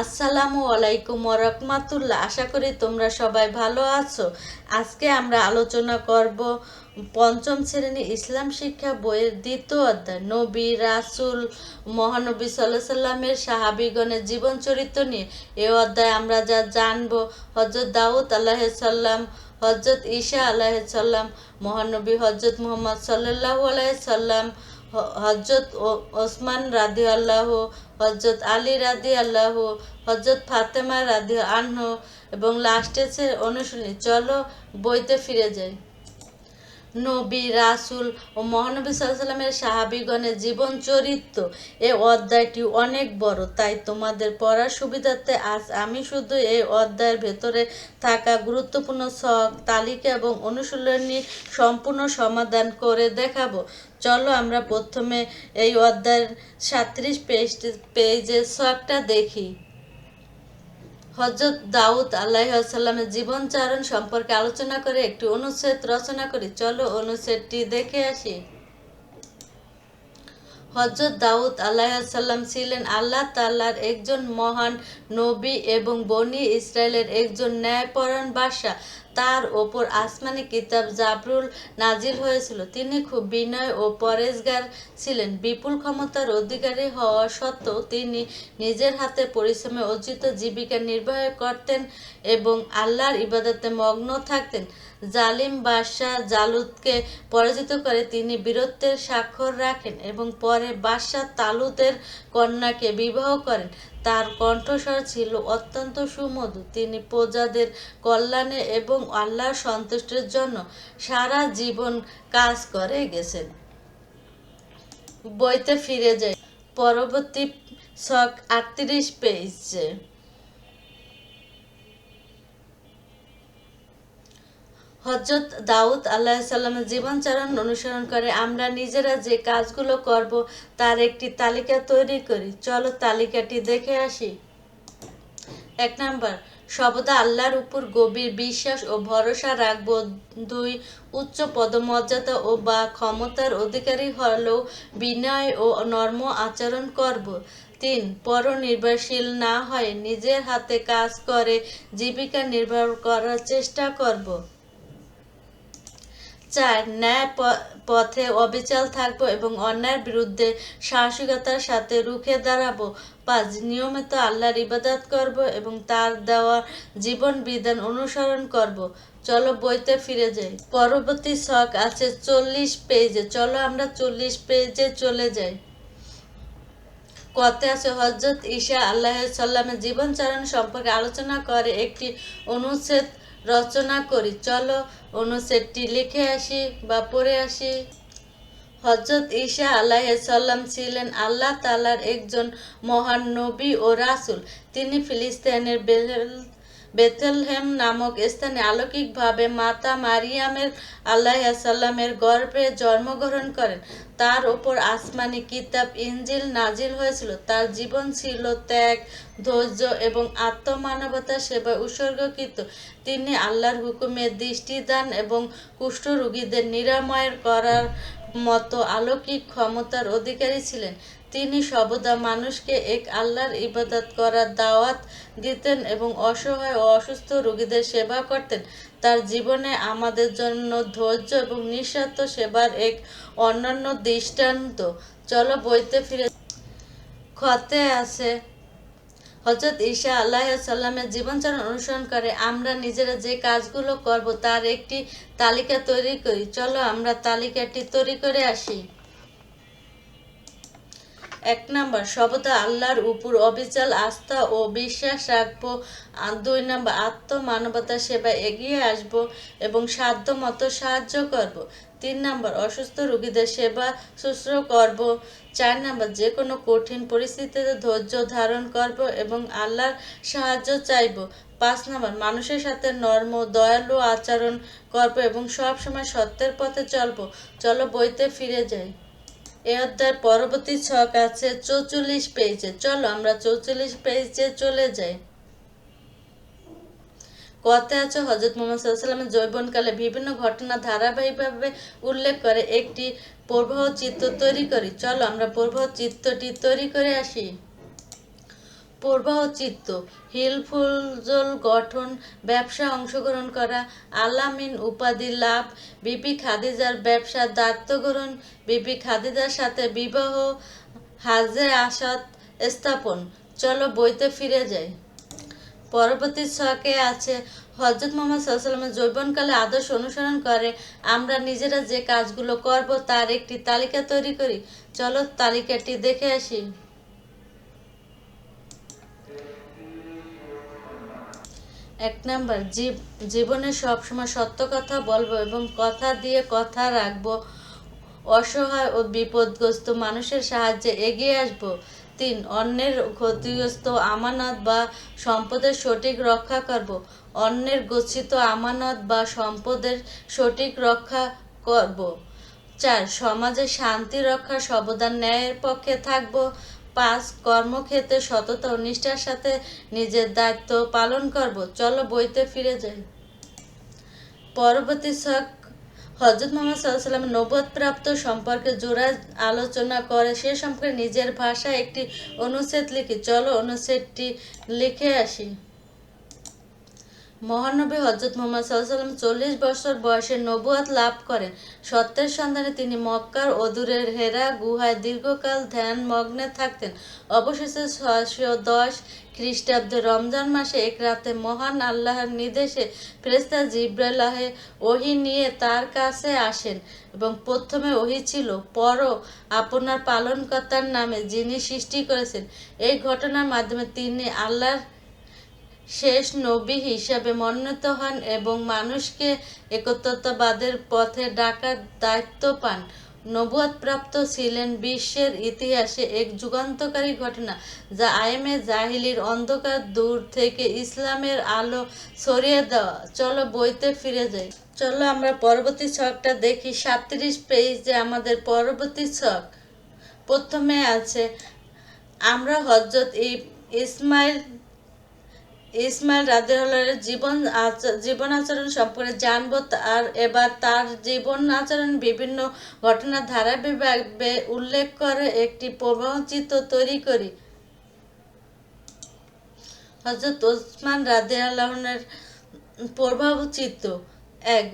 আসসালামু আলাইকুম রহমাতুল্লাহ। আশা করি তোমরা সবাই ভালো আছো। আজকে আমরা আলোচনা করব পঞ্চম শ্রেণি ইসলাম শিক্ষা বইয়ের দ্বিতীয় অধ্যায়। নবী, রাসুল, মহানবী সাল্লাহ সাল্লামের সাহাবিগণের জীবন চরিত্র নিয়ে এ অধ্যায়ে আমরা যা জানব হজরত দাউদ আল্লাহ সাল্লাম হজরত ঈশা আলাহ সাল্লাম মহানবী হজরত মোহাম্মদ সাল্লাহ আলাহ সাল্লাম হজরত ওসমান রাধি আল্লাহ হজরত আলী রাধি আল্লাহ হজরত ফাতেমা রাধি আনহ এবং লাস্টে সে অনুশীলনী, চলো বইতে ফিরে যাই। নবী, রাসুল ও মহানবী সাল্লামের সাহাবিগণের জীবন চরিত্র, এ অধ্যায়টি অনেক বড়, তাই তোমাদের পড়ার সুবিধার্থে আজ আমি শুধু এই অধ্যায়ের ভেতরে থাকা গুরুত্বপূর্ণ শখ তালিকা এবং অনুশীলনী সম্পূর্ণ সমাধান করে দেখাবো। চলো আমরা প্রথমে এই অধ্যায়ের সাত্রিশ পেজ পেজের শখটা দেখি। হজরত দাউদ আল্লাহামের জীবনচারণ সম্পর্কে আলোচনা করে, একটি অনুচ্ছেদ রচনা করি। চলো অনুচ্ছেদটি দেখে আসি। হজরত দাউদ আল্লাহাল্লাম ছিলেন আল্লাহ তাল্লার একজন মহান নবী এবং বনি ইসরায়েলের একজন ন্যায়পরায়ণ বাসা তার ওপর আসমানি কিতাব জাবরুল নাজিল হয়েছিল। তিনি খুব বিনয় ও পরেশগার ছিলেন। বিপুল ক্ষমতার অধিকারী হওয়া সত্ত্বেও তিনি নিজের হাতে পরিশ্রমে অর্জিত জীবিকা নির্বাহ করতেন এবং আল্লাহর ইবাদতে মগ্ন থাকতেন। জালিম বাদশাহ জালুদকে পরাজিত করে তিনি বীরত্বের স্বাক্ষর রাখেন এবং পরে বাদশাহ তালুতের কন্যাকে বিবাহ করেন। তার কণ্ঠস্বর ছিল অত্যন্ত সুমধুর তিনি প্রজাদের কল্যাণে এবং আল্লাহর সন্তুষ্টের জন্য সারা জীবন কাজ করে গেছেন। বইতে ফিরে যাই। পরবর্তী শখ আটত্রিশ পেজে। হজরত দাউদ আল্লাহ সাল্লামের জীবনচারণ অনুসরণ করে, আমরা নিজেরা যে কাজগুলো করব, তার একটি তালিকা তৈরি করি। চলো তালিকাটি দেখে আসি। এক নাম্বার, সবদা আল্লাহর উপর গভীর বিশ্বাস ও ভরসা রাখব। দুই, উচ্চ পদমর্যাদা ও বা ক্ষমতার অধিকারী হলেও বিনয় ও নর্ম আচরণ করব। তিন, পরনির্ভরশীল না হয় নিজের হাতে কাজ করে, জীবিকা নির্বাহ করার চেষ্টা করব। চার ন্যায় পথে অবিচাল থাকব এবং অন্যায়ের বিরুদ্ধে সাহসিকতার সাথে রুখে দাঁড়াবো। পাঁচ, নিয়মিত আল্লাহর ইবাদত করব এবং তার দেওয়া জীবন বিধান অনুসরণ করব। চলো বইতে ফিরে যাই। পরবর্তী শখ আছে চল্লিশ পেজে। চলো আমরা চল্লিশ পেজে চলে যাই। কথে আছে হজরত ঈশা আল্লাহ সাল্লামের জীবনচারণ সম্পর্কে আলোচনা করে একটি অনুচ্ছেদ রচনা করি। চলো, অনুচ্ছেদটি লিখে আসি বা পড়ে আসি। হজরত ঈশা আল্লাহ সাল্লাম ছিলেন আল্লাহ তালার একজন মহান নবী ও রাসুল। তিনি ফিলিস্তিনের বেল বেথেলহেম নামক স্থানে আলৌকিকভাবে মাতা মারিয়ামের আল্লাহাল্লামের গর্ভে জন্মগ্রহণ করেন। তার ওপর আসমানি কিতাব ইঞ্জিল নাজিল হয়েছিল। তার জীবন ছিল ত্যাগ, ধৈর্য এবং আত্মমানবতা সেবা উৎসর্গকৃত। তিনি আল্লাহর হুকুমে দৃষ্টিদান এবং কুষ্ঠ রোগীদের নিরাময় করার মতো আলৌকিক ক্ষমতার অধিকারী ছিলেন। তিনি সর্বদা মানুষকে এক আল্লাহর ইবাদত করার দাওয়াত দিতেন এবং অসহায় ও অসুস্থ রোগীদের সেবা করতেন। তার জীবনে আমাদের জন্য ধৈর্য এবং নিঃস্বার্থ সেবার এক অন্যান্য দৃষ্টান্ত। চলো বইতে ফিরে ক্ষতে আছে হজরত ঈশা আল্লাহ সাল্লামের জীবনচরণ অনুসরণ করে, আমরা নিজেরা যে কাজগুলো করব তার একটি তালিকা তৈরি করি। চলো আমরা তালিকাটি তৈরি করে আসি। এক নম্বর সবদা আল্লাহর উপর অবিচল আস্থা ও বিশ্বাস রাখব। দুই নম্বর, আত্মমানবতা সেবা এগিয়ে আসব এবং সাধ্য মতো সাহায্য করব। তিন নম্বর, অসুস্থ রোগীদের সেবা শুশ্রূষ করব। চার নম্বর যে কোনো কঠিন পরিস্থিতিতে ধৈর্য ধারণ করব এবং আল্লাহর সাহায্য চাইব। পাঁচ নম্বর, মানুষের সাথে নর্ম, দয়ালু আচরণ করব এবং সব সময় সত্যের পথে চলব। চলো বইতে ফিরে যাই। এ অধ্যায়ের পরবর্তী ছক আছে চৌচল্লিশ পেজে। চলো আমরা চৌচল্লিশ পেজে চলে যাই। কথে আছে হজরত মোহাম্মদ সাল্লামের জৈবনকালে বিভিন্ন ঘটনা ধারাবাহিকভাবে উল্লেখ করে, একটি প্রবাহ চিত্র তৈরি করি। চলো আমরা প্রবাহ চিত্রটি তৈরি করে আসি। প্রবাহ চিত্ত হিলফুলজল গঠন, ব্যবসা অংশগ্রহণ করা, আলামিন উপাধি লাভ, বিপি খাদিজার ব্যবসা দায়িত্ব গ্রহণ বিপি খাদিজার সাথে বিবাহ হাজে আসাদ স্থাপন। চলো বইতে ফিরে যাই। পরবর্তী ছকে আছে। হজরত মোহাম্মদ সাল্লামের যৌবনকালে আদর্শ অনুসরণ করে। আমরা নিজেরা যে কাজগুলো করব তার একটি তালিকা তৈরি করি। চলো তালিকাটি দেখে আসি। এক নাম্বার, জীব জীবনে সবসময় সত্য কথা বলব এবং কথা দিয়ে কথা রাখব। অসহায় ও বিপদগ্রস্ত মানুষের সাহায্যে এগিয়ে আসব। তিন, অন্যের ক্ষতিগ্রস্ত আমানত বা সম্পদের সঠিক রক্ষা করব। অন্যের গচ্ছিত আমানত বা সম্পদের সঠিক রক্ষা করব। চার, সমাজে শান্তি রক্ষা সর্বদা ন্যায়ের পক্ষে থাকব। পাঁচ, কর্মক্ষেত্রে সততা ও নিষ্ঠার সাথে নিজের দায়িত্ব পালন করব। চলো বইতে ফিরে যাই। পরবর্তী শখ হজরত মোহাম্মদ সাল্লামের নবদ প্রাপ্ত সম্পর্কে জোড়া আলোচনা করে। সে সম্পর্কে নিজের ভাষায় একটি অনুচ্ছেদ লিখি। চলো অনুচ্ছেদটি লিখে আসি। মহানবী হজরত মোহাম্মদ সাল্লাম চল্লিশ বছর বয়সে নবুয়াত লাভ করেন। সত্যের সন্ধানে তিনি মক্কার অদূরের হেরা গুহায় দীর্ঘকাল ধ্যান মগ্নে থাকতেন। অবশেষে ছয়শো দশ খ্রিস্টাব্দে রমজান মাসে এক রাতে মহান আল্লাহর নির্দেশে ফেরেস্তা জিব্রালাহে ওহি নিয়ে তার কাছে আসেন এবং প্রথমে ওহি ছিল পর আপনার পালনকর্তার নামে যিনি সৃষ্টি করেছেন। এই ঘটনার মাধ্যমে তিনি আল্লাহর শেষ নবী হিসাবে মনোনীত হন এবং মানুষকে একত্রতাবাদের পথে ডাকার দায়িত্ব পান। নবুয়াদ প্রাপ্ত ছিলেন বিশ্বের ইতিহাসে এক যুগান্তকারী ঘটনা যা আইমে জাহিলির অন্ধকার দূর থেকে ইসলামের আলো ছড়িয়ে দেওয়া। চলো বইতে ফিরে যাই। চলো আমরা পরবর্তী ছকটা দেখি। সাতত্রিশ পেজে আমাদের পরবর্তী ছক। প্রথমে আছে, আমরা হজরত ইসমাইল ইসমাইল রাদিউল্লাহর জীবন জীবন আচরণ সম্পর্কে জানব আর এবার তার জীবন আচরণ বিভিন্ন ঘটনার ধারাবাহিকভাবে উল্লেখ করে একটি প্রবাহচিত্র তৈরি করি। হজরত ওসমান রাদিয়াল্লাহনের প্রভাবচিত্র এক,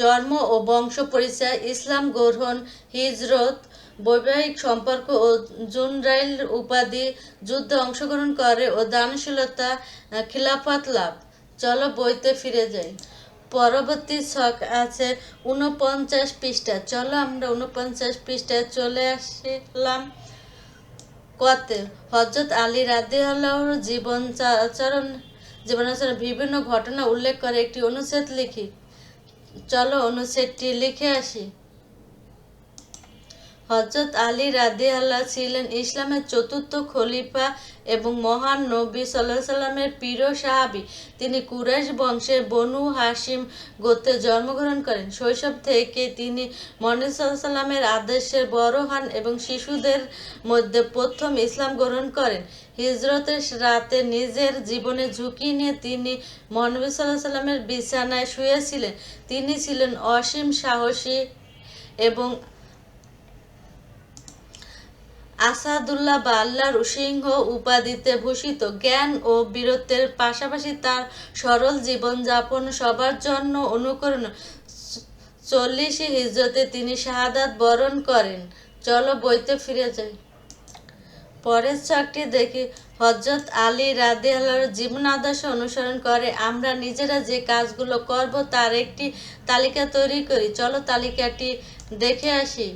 জন্ম ও বংশ পরিচয়, ইসলাম গ্রহণ, হিজরত বৈবাহিক সম্পর্ক ও জুনরাইল উপাধি যুদ্ধে অংশগ্রহণ করে ও দানশীলতা খিলাফত লাভ। চলো বইতে ফিরে যাই। পরবর্তী ছক আছে উনপঞ্চাশ পৃষ্ঠা। চলো আমরা উনপঞ্চাশ পৃষ্ঠায় চলে আসলাম। কতে হজরত আলী রাদি আল্লাহর জীবন আচরণ, জীবনাচরণ বিভিন্ন ঘটনা উল্লেখ করে একটি অনুচ্ছেদ লিখি। চলো অনুচ্ছেদটি লিখে আসি। হজরত আলী রাদি আল্লাহ ছিলেন ইসলামের চতুর্থ খলিফা এবং মহান নবী সাল্লাহ সাল্লামের প্রিয় সাহাবি। তিনি কুরাইশ বংশের বনু হাসিম গোত্রে জন্মগ্রহণ করেন। শৈশব থেকে তিনি সাল্লাহ সাল্লামের আদেশের বড় হন এবং শিশুদের মধ্যে প্রথম ইসলাম গ্রহণ করেন। হিজরতের রাতে নিজের জীবনে ঝুঁকি নিয়ে তিনি মহানবী সাল্লাহ সাল্লামের বিছানায় শুয়েছিলেন। তিনি ছিলেন অসীম সাহসী এবং আসাদুল্লাহ বা আল্লাহর সিংহ উপাধিতে ভূষিত জ্ঞান ও বীরত্বের পাশাপাশি তার সরল জীবনযাপন সবার জন্য অনুকরণ। চল্লিশে হিজরতে তিনি শাহাদাত বরণ করেন। চলো বইতে ফিরে যাই। পরের চাকটি দেখি। হজরত আলী রাদে আল্লাহর জীবন আদর্শ অনুসরণ করে। আমরা নিজেরা যে কাজগুলো করব তার একটি তালিকা তৈরি করি। চলো তালিকাটি দেখে আসি।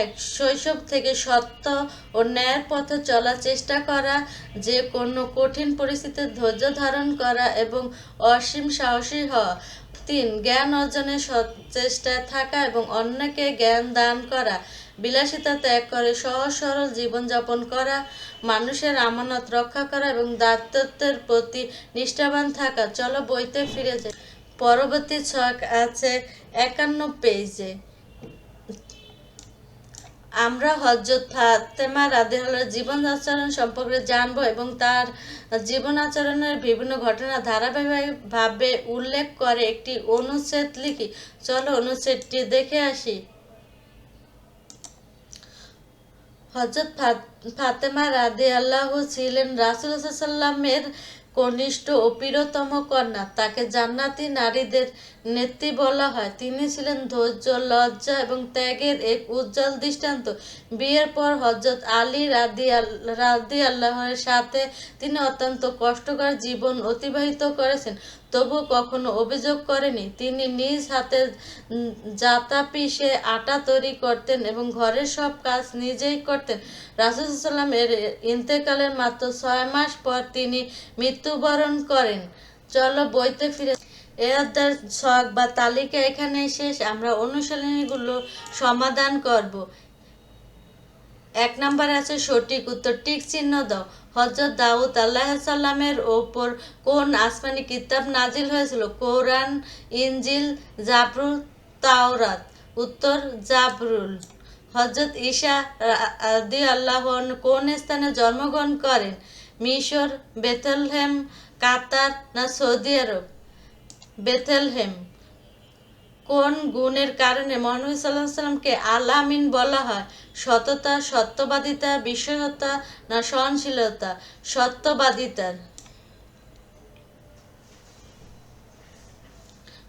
এক শৈশব থেকে সত্য ও ন্যায়ের পথে চলার চেষ্টা করা, যে কোনো কঠিন পরিস্থিতির ধৈর্য ধারণ করা এবং অসীম সাহসী হওয়া। তিন, জ্ঞান অর্জনের চেষ্টায় থাকা এবং অন্যকে জ্ঞান দান করা। বিলাসিতা ত্যাগ করে সহজ সরল জীবনযাপন করা, মানুষের আমানত রক্ষা করা এবং দায়িত্বের প্রতি নিষ্ঠাবান থাকা। চলো বইতে ফিরে যায় পরবর্তী ছক আছে একান্ন পেজে। আমরা হজরত ফাতেমা রাদিহাল্লার জীবন আচরণ সম্পর্কে জানব এবং তার জীবন আচরণের বিভিন্ন ঘটনা ধারাবাহিকভাবে উল্লেখ করে একটি অনুচ্ছেদ লিখি। চলো অনুচ্ছেদটি দেখে আসি। হজরত ফাতেমা রাদে আল্লাহ ছিলেন রাসুল সাল্লামের কনিষ্ঠ ও প্রিয়তম কন্যা। তাকে জান্নাতি নারীদের নেত্রী বলা হয়। তিনি ছিলেন ধৈর্য, লজ্জা এবং ত্যাগের এক উজ্জ্বল দৃষ্টান্ত। বিয়ের পর হজরত আলী রাদি আল্লাহর সাথে তিনি অত্যন্ত কষ্টকর জীবন অতিবাহিত করেছেন। তবু কখনো অভিযোগ করেনি। তিনি নিজ হাতে জাতা পিষে আটা তৈরি করতেন এবং ঘরের সব কাজ নিজেই করতেন। রাসুসাল্লাম এর ইন্তেকালের মাত্র ছয় মাস পর তিনি মৃত্যুবরণ করেন। চলো বইতে ফিরে এ অধ্যায়ের ছক বা তালিকা এখানে শেষ। আমরা অনুশীলনীগুলো সমাধান করব। এক নম্বরে আছে সঠিক উত্তর টিক চিহ্ন দাও। হজরত দাউদ আল্লাহ সাল্লামের ওপর কোন আসমানি কিতাব নাজিল হয়েছিল? কোরআন ইঞ্জিল জাবরুল, তাওরাত। উত্তর, জাবরুল। হজরত ঈশা আদি আল্লাহ কোন স্থানে জন্মগ্রহণ করেন? মিশর, বেথলহেম, কাতার না সৌদি আরব? বেথেলহেম। কোন গুণের কারণে মহানবী সাল্লাহ সাল্লামকে আল আমিন বলা হয়? সততা, সত্যবাদিতা বিশ্বতা না সহনশীলতা? সত্যবাদিতার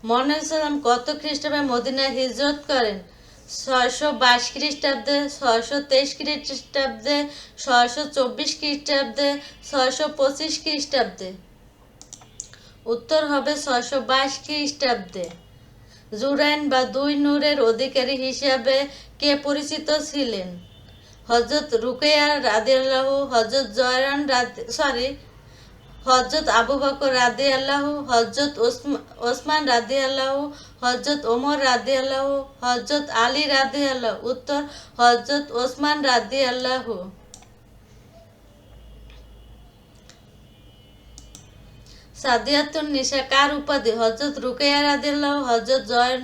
মহানবী সাল্লাম কত খ্রিস্টাব্দে মদিনায় হিজরত করেন? ছয়শো বাইশ খ্রিস্টাব্দে, ছয়শো তেইশ খ্রিস্টাব্দে, ছয়শো চব্বিশ খ্রিস্টাব্দে, ছয়শো পঁচিশ খ্রিস্টাব্দে। উত্তর হবে ছয়শো বাইশ খ্রিস্টাব্দে। জুরাইন বা দুই নূরের অধিকারী হিসাবে কে পরিচিত ছিলেন? হজরত রুকেয়া রাদিয়াল্লাহু হজরত জয়রান সরি হজরত আবু বকর রাদি আল্লাহ হজরত ওসমান রাদি আল্লাহ হজরত ওমর রাদি আল্লাহ হজরত আলী রাদি আল্লাহ উত্তর হজরত ওসমান রাদি আল্লাহ সাদিয়াতুন নিশা, কার উপাধি? হজরত রুকেয়া রাদি আল্লাহ হজরত জয়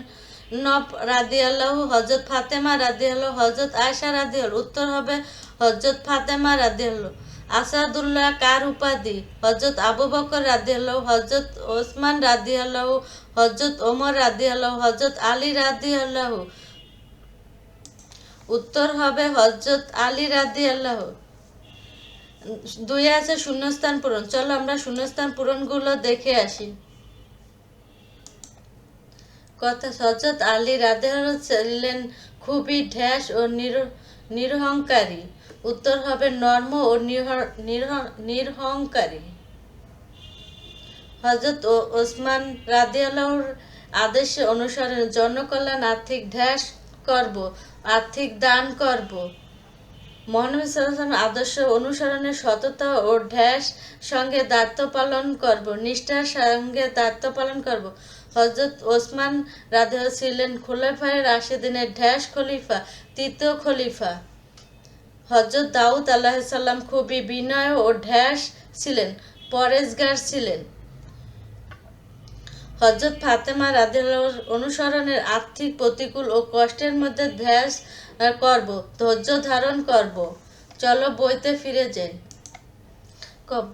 নব রাদি আল্লাহ হজরত ফাতেমা রাদি আল্লাহ হজরত আয়সা রাদি আল্লাহ উত্তর হবে হজরত ফাতেমা রাদি আল্লাহ আসাদুল্লাহ কার উপাধি? হজরত আবু বকর রাদি আল্লাহ হজরত ওসমান রাদি আল্লাহ হজরত ওমর আল্লাহ হজরত আলী রাদি আল্লাহ উত্তর হবে হজরত আলী রাদি দুই আছে শূন্যস্থান পূরণ। চলো আমরা শূন্যস্থান পূরণগুলো দেখে আসি। কথা হজরত আলী রাদে ছিলেন খুবই ঢ্যাস ও নির, নিরহংকারী। উত্তর হবে নর্ম ও নির্হ- নির্হ- নিরহংকারী। হজরত ওসমান রাদিয়াল্লাহর আদেশে অনুসরণে জনকল্যাণ আর্থিক ঢ্যাস করব, আর্থিক দান করব। মহানবী সাল্লাম আদর্শ অনুসরণে সততা ও ঢ্যাস সঙ্গে দায়িত্ব পালন করব, নিষ্ঠার সঙ্গে দায়িত্ব পালন করব। হজরত ওসমান রাধে ছিলেন খোলাফায়ের রাশেদিনের ঢ্যাস খলিফা, তৃতীয় খলিফা। হজরত দাউদ আল্লাহ সাল্লাম খুবই বিনয় ও ঢ্যাস ছিলেন, পরেশগার ছিলেন। হজরত ফাতেমা রাদিয়াল্লাহর অনুসরণের আর্থিক প্রতিকূল ও কষ্টের মধ্যে ধ্যাস করব, ধৈর্য ধারণ করব। চলো বইতে ফিরে যাই।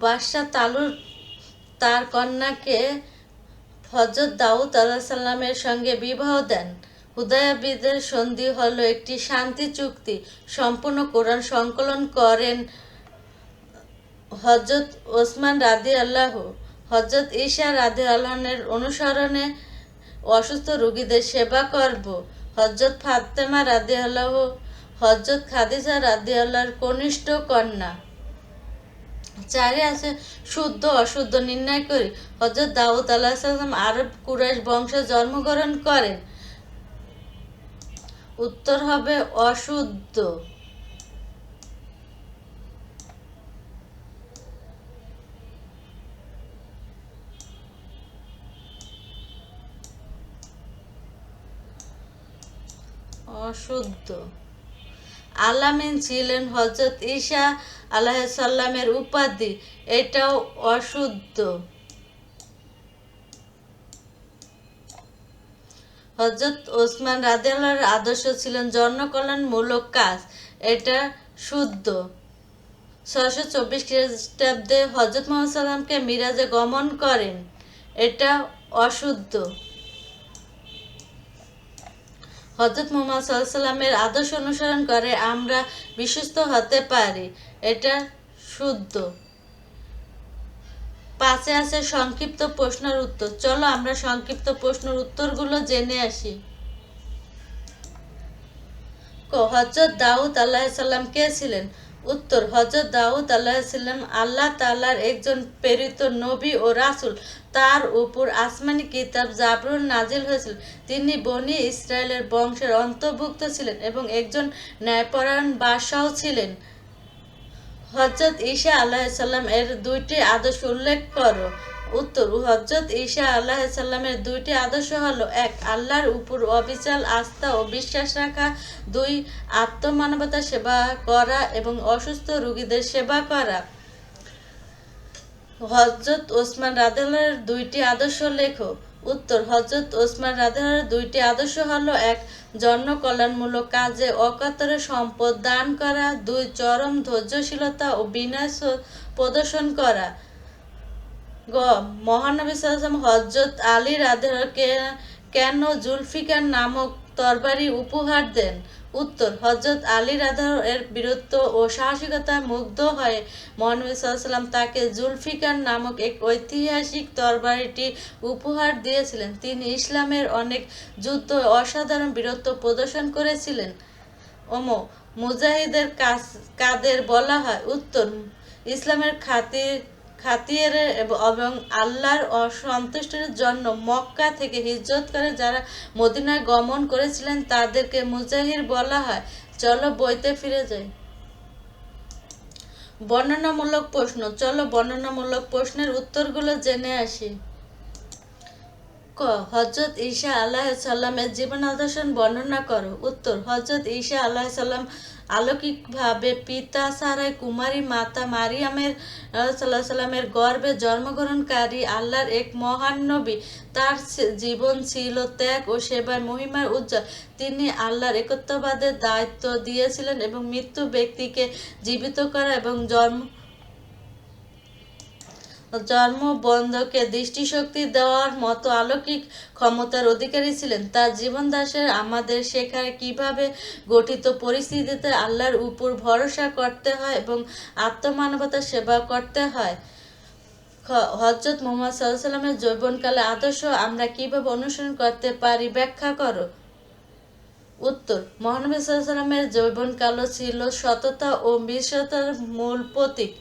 বাদশাহ তালুর তার কন্যাকে হজরত দাউদ আল্লাহ সাল্লামের সঙ্গে বিবাহ দেন। হুদায়াবিদের সন্ধি হলো একটি শান্তি চুক্তি। সম্পূর্ণ কোরআন সংকলন করেন হজরত ওসমান রাদি আল্লাহ হজরত ঈশা রাদি আল্লাহনের অনুসরণে অসুস্থ রোগীদের সেবা করব। হজরত ফাতেমা রাদি আল্লাহ হজরত খাদিজা রাদি আল্লাহর কনিষ্ঠ কন্যা। চারে আছে, শুদ্ধ, অশুদ্ধ নির্ণয় করি। হজরত দাউদ আল্লাহ সাল্লাম আরব কুরাইশ বংশে জন্মগ্রহণ করেন। উত্তর হবে অশুদ্ধ। অশুদ্ধ। আলামিন ছিলেন হজরত ঈশা আলাহ সাল্লামের উপাধি। এটাও অশুদ্ধ। হজরত ওসমান রাদিয়াল্লাহর আদর্শ ছিলেন জনকল্যাণমূলক কাজ। এটা শুদ্ধ। ছয়শো চব্বিশ খ্রিস্টাব্দে হজরত মোহাম্মদ সাল্লামকে মিরাজে গমন করেন। এটা অশুদ্ধ। হজরত মোহাম্মদ সাল্লামের আদর্শ অনুসরণ করে, আমরা বিশ্বস্ত হতে পারি। এটা শুদ্ধ। পাশে আছে সংক্ষিপ্ত প্রশ্নের উত্তর। চলো আমরা সংক্ষিপ্ত প্রশ্নের উত্তরগুলো জেনে আসি। হজরত দাউদ আল্লাহ সাল্লাম কে ছিলেন? উত্তর হজরত দাউদ আল্লাহাম আল্লাহ তাল্লাহার একজন প্রেরিত নবী ও রাসুল। তার উপর আসমানি কিতাব জাবরুল নাজিল হয়েছিল। তিনি বনি ইসরায়েলের বংশের অন্তর্ভুক্ত ছিলেন এবং একজন ন্যায়পরায়ণ বাদশাহ ছিলেন। হজরত ঈশা আল্লাহ সাল্লাম এর দুইটি আদর্শ উল্লেখ করো। উত্তর হজরত ঈশা আলাহিসাল্লামের দুইটি আদর্শ হলো, এক, আল্লাহর উপর অবিচাল আস্থা ও বিশ্বাস রাখা, দুই আত্মমানবতা সেবা করা এবং অসুস্থ রোগীদের সেবা করা। হজরত ওসমান রাদেলার দুইটি আদর্শ লেখো। উত্তর হজরত ওসমান রাদেলার দুইটি আদর্শ হলো, এক, জনকল্যাণমূলক কাজে অকাতরে সম্পদ দান করা, দুই, চরম ধৈর্যশীলতা ও বিনয় প্রদর্শন করা। গ, মহানবী সাল্লাম হজরত আলী রাদেলাকে কেন জুলফিকার নামক তরবারি উপহার দেন? উত্তর হজরত আলী রাধা এর বীরত্ব ও সাহসিকতায় মুগ্ধ হয়ে মহানবী সাল্লাম তাকে জুলফিকার নামক এক ঐতিহাসিক তরবারিটি উপহার দিয়েছিলেন। তিনি ইসলামের অনেক যুদ্ধ অসাধারণ বীরত্ব প্রদর্শন করেছিলেন। ওমো, মুজাহিদের কাদের বলা হয়? উত্তর, ইসলামের খাতির খাতির এবং আল্লাহর অসন্তুষ্টির জন্য মক্কা থেকে হিজরত করে যারা মদিনায় গমন করেছিলেন, তাদেরকে মুজাহির বলা হয়। চলো বইতে ফিরে যাই। বর্ণনামূলক প্রশ্ন। চলো বর্ণনামূলক প্রশ্নের উত্তরগুলো জেনে আসি। ক হজরত ঈশা আলাহ সাল্লামের জীবন আদর্শন বর্ণনা করো। উত্তর হজরত ঈশা আলাহ সাল্লাম আলৌকিকভাবে পিতা সারাই কুমারী মাতা মারিয়ামের সাল্লাহ সাল্লামের গর্ভে জন্মগ্রহণকারী আল্লাহর এক মহান নবী। তার জীবন ছিল ত্যাগ ও সেবায় মহিমার উজ্জ্বল। তিনি আল্লাহর একত্ববাদের দায়িত্ব দিয়েছিলেন এবং মৃত্যু ব্যক্তিকে জীবিত করা এবং জন্ম জন্মবন্ধকে দৃষ্টিশক্তি দেওয়ার মতো অলৌকিক ক্ষমতার অধিকারী ছিলেন। তার জীবন দাসের আমাদের শেখায় কীভাবে গঠিত পরিস্থিতিতে আল্লাহর উপর ভরসা করতে হয় এবং আত্মমানবতার সেবা করতে হয়। হজরত মোহাম্মদ সাল্লামের যৌবনকালে আদর্শ আমরা কীভাবে অনুসরণ করতে পারি ব্যাখ্যা করো। উত্তর, মহানবী সাল্লামের যৌবনকালও ছিল সততা ও বিশ্বতার মূল প্রতীক।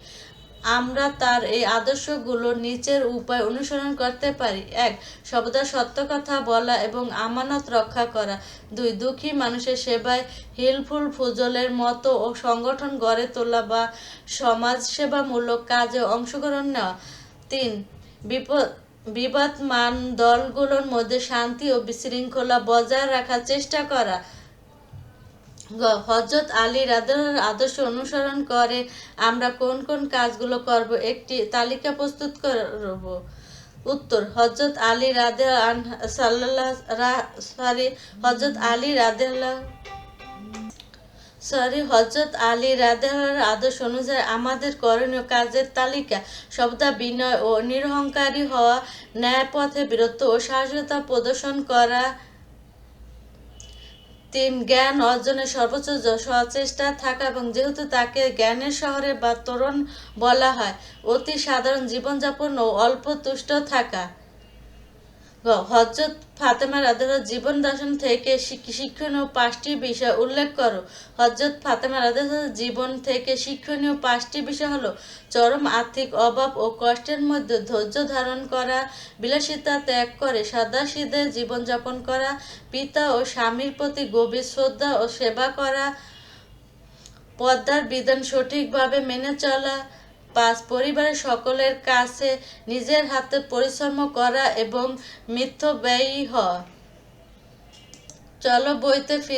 আমরা তার এই আদর্শগুলো নিচের উপায় অনুসরণ করতে পারি। এক সর্বদা সত্য কথা বলা এবং আমানত রক্ষা করা। দুই, দুঃখী মানুষের সেবায় হিলফুল ফুজলের মতো ও সংগঠন গড়ে তোলা বা সমাজ সেবামূলক কাজে অংশগ্রহণ নেওয়া। তিন, বিপদ, বিবাদমান দলগুলোর মধ্যে শান্তি ও বিশৃঙ্খলা বজায় রাখার চেষ্টা করা। হজরত আলী রাদের আদর্শ অনুসরণ করে, আমরা কোন কোন কাজগুলো করব, একটি তালিকা প্রস্তুত করব। উত্তর হজরত আলী রাদে সাল্লাহ সরি হজরত আলী রাদেল্লাহ সরি হজরত আলী রাদেলার আদর্শ অনুযায়ী আমাদের করণীয় কাজের তালিকা সবদা বিনয় ও নিরহংকারী হওয়া ন্যায় পথে বীরত্ব ও সাহসতা প্রদর্শন করা তিন জ্ঞান অর্জনের সর্বোচ্চ সচেষ্টা থাকা এবং যেহেতু তাকে জ্ঞানের শহরে বা তরুণ বলা হয়, অতি সাধারণ জীবনযাপন ও অল্প তুষ্ট থাকা। হজরত ফাতেমা রাদের জীবন দর্শন থেকে শিক- শিক্ষণীয় পাঁচটি বিষয় উল্লেখ করো। হজরত ফাতেমা রাদের জীবন থেকে শিক্ষণীয় পাঁচটি বিষয় হলো, চরম আর্থিক অভাব ও কষ্টের মধ্যে ধৈর্য ধারণ করা, বিলাসিতা ত্যাগ করে সাদাসিদে জীবনযাপন করা, পিতা ও স্বামীর প্রতি গভীর শ্রদ্ধা ও সেবা করা, পদ্মার বিধান সঠিকভাবে মেনে চলা পাঁচ পরিবারের সকলের কাছে নিজের হাতে পরিশ্রম করা এবং মিথ্য ব্যয়ী হ। চলো বইতে ফিরে